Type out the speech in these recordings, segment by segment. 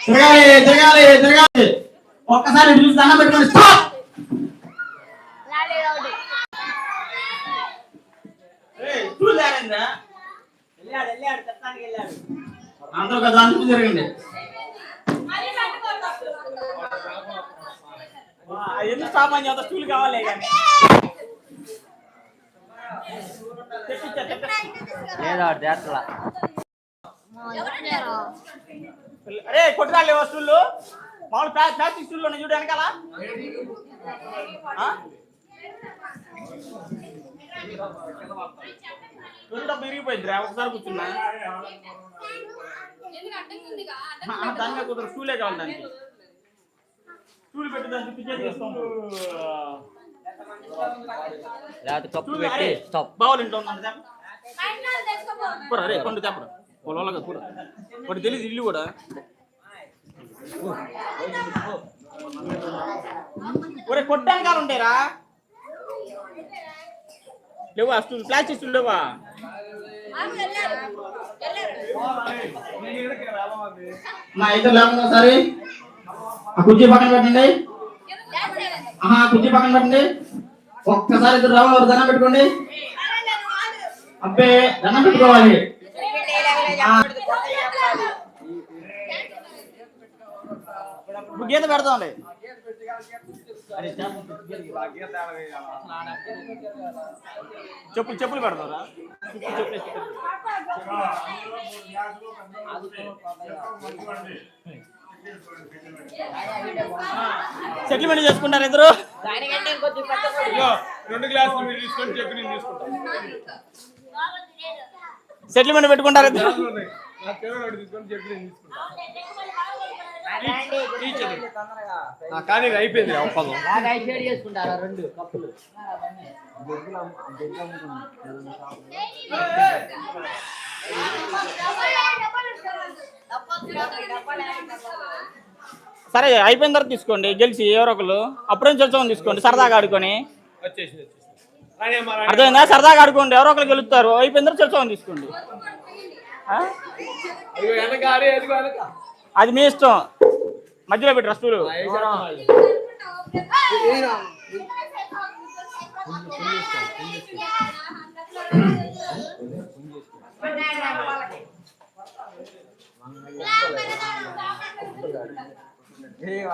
తిరగాలి తిరగాలి తిరగాలి. ఒక్కసారి చూసి దండం పెట్టుకొని స్టాప్! చూడలేరండి వెళ్ళాడు వెళ్ళాడు చెప్తానికి వెళ్ళాడు. అందరూ ఒక దాని ఎందుకు స్టాప్ అని చెప్తా? స్టూల్ కావాలి లేదా అరే కొట్టురాలే వస్తువులు. మామూలు ప్లా- ప్లాస్టిక్ స్టూల్ ఉన్నాయి చూడు వెనకాల. డబ్బు విరిగిపోయిందిరా ఒకసారి కూర్చున్నా. ఆ, దాని మీద కుదరదు. స్టూలే కావాలి దానికి. స్టూల్ పెట్టి దాన్ని లేకపోతే కప్పు పెట్టి బావులు ఇంట్లో పండు తెప్పరు. పొలంలో కూర వాడు తెలియదు ఇల్లు కూడా. ఒరే కొట్టంకాలు ఉంటాయిరా లేవా స్టూల్ ప్లాస్టిక్ స్టూల్ లేవా మా ఇద్దరు లేకుండా ఒకసారి ఆ కుర్చీ పక్కన పెట్టండి. ఆహా కుర్చీ పక్కన పెట్టండి. ఒక్కసారి ఇద్దరు రావాలి దండం పెట్టుకోండి. అబ్బే దండం పెట్టుకోవాలి. గీత పెడతాంలే చెప్పులు చెప్పులు పెడతారా? సెటిల్మెంట్ చేసుకుంటారు ఇద్దరు రెండు గ్లాసులు మీరు తీసుకొని చెప్పి నేను తీసుకుంటాను సెటిల్మెంట్ పెట్టుకుంటారు? కానీ అయిపోయింది ఒప్పందం రెండు కప్పులు. సరే అయిపోయిన తర్వాత తీసుకోండి. గెలిచి ఎవరో ఒకరు అప్పుడే చర్చని తీసుకోండి. సరదాగా ఆడుకొని. వచ్చేసింది వచ్చేసింది రాణి అమ్మ, రాణి. అర్థమైందా? సరదాగా ఆడుకోండి. ఎవరో ఒకరు గెలుస్తారు తర్వాత చర్చని తీసుకోండి. అది మీ ఇష్టం. మధ్యలో పెట్టి రస్తులు.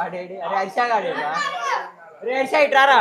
అరే హర్ష గాడేడా? అరే హర్ష ఇటు రారా?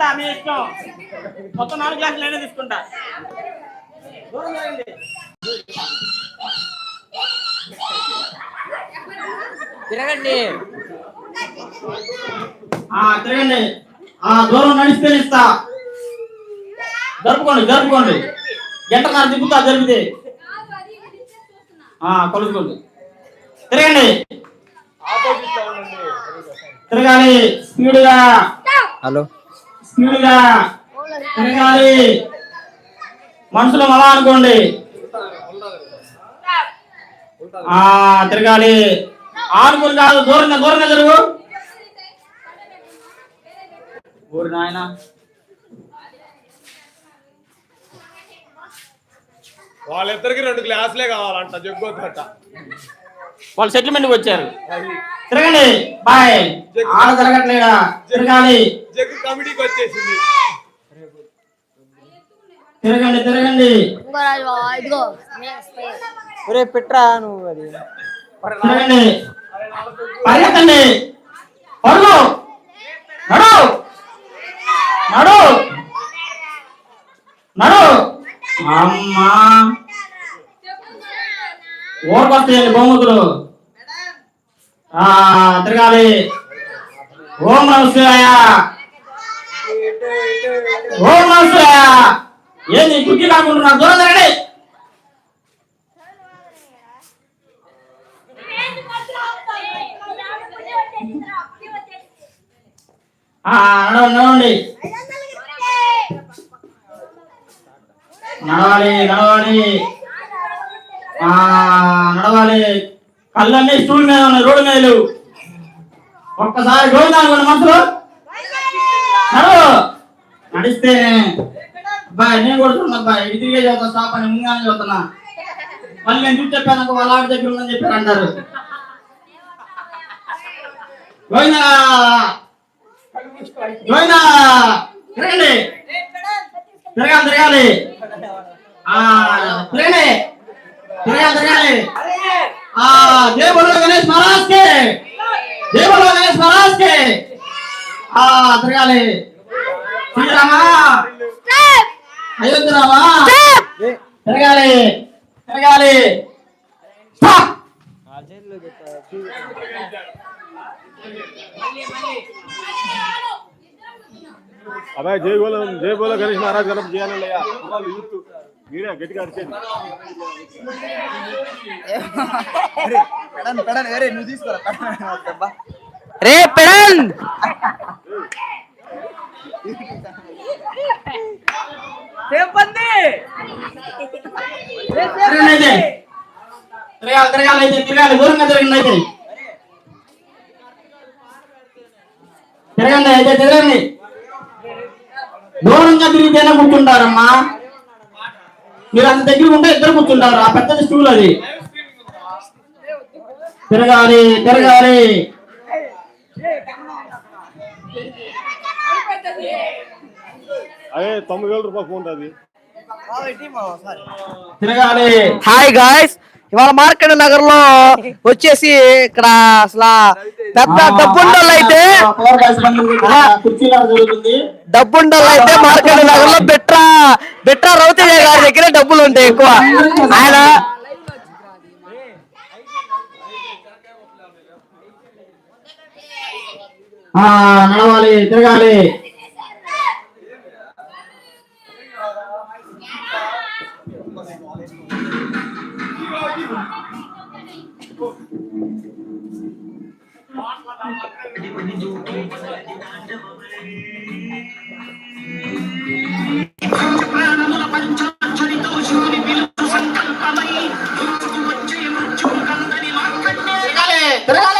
తీసుకుంటా మీ ఇష్టం. మొత్తం నాలుగు గ్లాసులు నేనే తీసుకుంటా. దూరం జరగండి. తిరగండి. ఆ, తిరగండి. ఆ దూరం నడిస్తే ఇస్తా జరుపుకోండి జరుపుకోండి. గంటన్నర జరిపితే. ఆ, కలుసుకోండి తిరగండి. తిరగాలి. స్పీడ్గా. హలో. స్పీడ్గా తిరగాలి. మనసులో మళ్ళా అనుకోండి. ఆ తిరగాలి. ఆనుకుని కాదు దూరంగా దూరంగా జరుగు. ఊరి నాయన. వాళ్ళిద్దరికి రెండు గ్లాసులే కావాలంట జగ్గొద్దట. వాళ్ళు సెటిల్మెంట్కి వచ్చారు. తిరగండి. బాయ్. ఆడ తిరగట్లేదా తిరగాలి. జగ్గు కమిటీకి వచ్చేసింది. తిరగండి తిరగండి. ఒరే పెట్రా నువ్వు అది. తిరగండి. పరిగెత్తండి. పరుగు. నడు. నడు. నడు. అమ్మా. ఓర్కొస్తాయండి బహుమతులు. తిరగాలి ఓం నమస్కాయ ఓం నమస్కాయ ఏంది కుక్కి కాకుండా దూరం జరగండి నడవండి నడవాలి నడవాలి. నడవాలి. కళ్ళన్నీ స్టూల్ మీద ఉన్నాయి రోడ్డు మీద లేవు. ఒక్కసారి రోడ్డు అనుకున్న మనసులో నడు. నడిస్తే. అబ్బాయి నేను కొడుతున్నా అబ్బాయి. ఇదిగే చదువుతా స్టాప్ అని ముంగానే చదువుతున్నా మళ్ళీ నేను చూసి చెప్పాను వాళ్ళ ఆవిడ దగ్గర ఉందని చెప్పారు అంటారు. గోవిందా. గోవిందా. తిరగండి. తిరగాలి తిరగాలి. తిరగాలి తిరగాలి. ఆ జై బోలో గణేష్ మహారాజ్ కే జై బోలో గణేష్ మహారాజ్ కే ఆ తిరగాలి శ్రీరామా అయోధ్య రామా తిరగాలి తిరగాలి స్టాప్ అబ్బాయి జై బోలో జై బోలో గణేష్ మహారాజ్ గణపతి చేయాలి యూత్ మీరే గట్టిగా అరిచేది పెడన్ పెడన్ వేరే నువ్వు తీసుకోరా రే పెడన్ అయితే తిరగాలి తిరగాలి అయితే తిరగాలి దూరంగా తిరగండి అయితే. తిరగండి అయితే తిరగండి. దూరంగా తిరిగితేనే కూర్చుంటారమ్మా మీరు అంత దగ్గర ఉంటే ఇద్దరు కూర్చుంటారు. ఆ పెద్ద స్టూల్ అది. తిరగాలి తిరగాలి. అదే తొమ్మిది వేల రూపాయలు ఫోన్ అది తిరగాలి. హాయ్ గాయ్స్ ఇవాళ మార్కెట్ నగర్లో వచ్చేసి ఇక్కడ అసలు పెద్ద డబ్బుండోళ్ళు అయితే డబ్బుండోళ్ళు అయితే మార్కెట్ నగర్లో బెట్రా బెట్రా రౌతయ్య గారి దగ్గర డబ్బులు ఉంటాయి ఎక్కువ. ఆయన నడవాలి తిరగాలి. తిరగాలి తిరగాలి